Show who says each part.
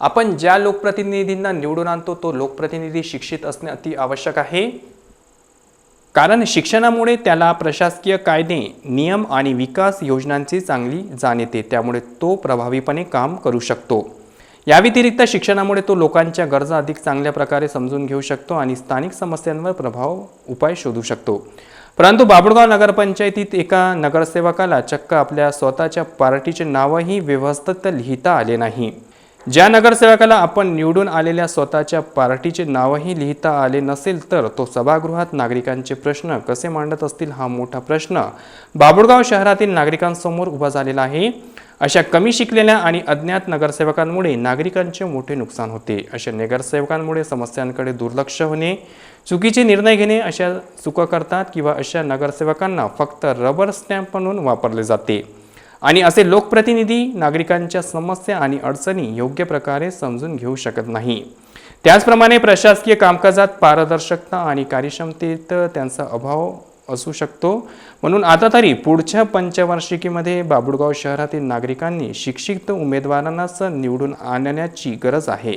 Speaker 1: आपण ज्या लोकप्रतिनिधींना निवडून आणतो तो लोकप्रतिनिधी शिक्षित असणे अति आवश्यक आहे. कारण शिक्षणामुळे त्याला प्रशासकीय कायदे नियम आणि विकास योजनांची चांगली जाण येते. त्यामुळे तो प्रभावीपणे काम करू शकतो. या व्यतिरिक्त शिक्षणामुळे तो लोकांच्या गरजा अधिक चांगल्या प्रकारे समजून घेऊ शकतो आणि स्थानिक समस्यांवर प्रभाव उपाय शोधू शकतो. परंतु बाबुळगाव नगरपंचायतीत एका नगरसेवकाला चक्क आपल्या स्वतःच्या पार्टीचे नावही व्यवस्थित लिहिता आले नाही. ज्या नगरसेवकाला आपण निवडून आलेल्या स्वतःच्या पार्टीचे नावही लिहिता आले नसेल तर तो सभागृहात नागरिकांचे प्रश्न कसे मांडत असतील हा मोठा प्रश्न बाबुळगाव शहरातील नागरिकांसमोर उभा झालेला आहे. अशा कमी शिकलेल्या आणि अज्ञात नगरसेवकांमुळे नागरिकांचे मोठे नुकसान होते. अशा नगरसेवकांमुळे समस्यांकडे दुर्लक्ष होणे चुकीचे निर्णय घेणे अशा चुका करतात किंवा अशा नगरसेवकांना फक्त रबर स्टॅम्प म्हणून वापरले जाते. आणि असे लोकप्रतिनिधी नागरिकांच्या समस्या आणि अडचणी योग्य प्रकारे समजून घेऊ शकत नाही. त्याचप्रमाणे प्रशासकीय कामकाजात पारदर्शकता आणि कार्यक्षमतेत त्यांचा अभाव असू शकतो. म्हणून आता तरी पुढच्या पंचवार्षिकीमध्ये बाबुळगाव शहरातील नागरिकांनी शिक्षित उमेदवारांनाच निवडून आणण्याची गरज आहे.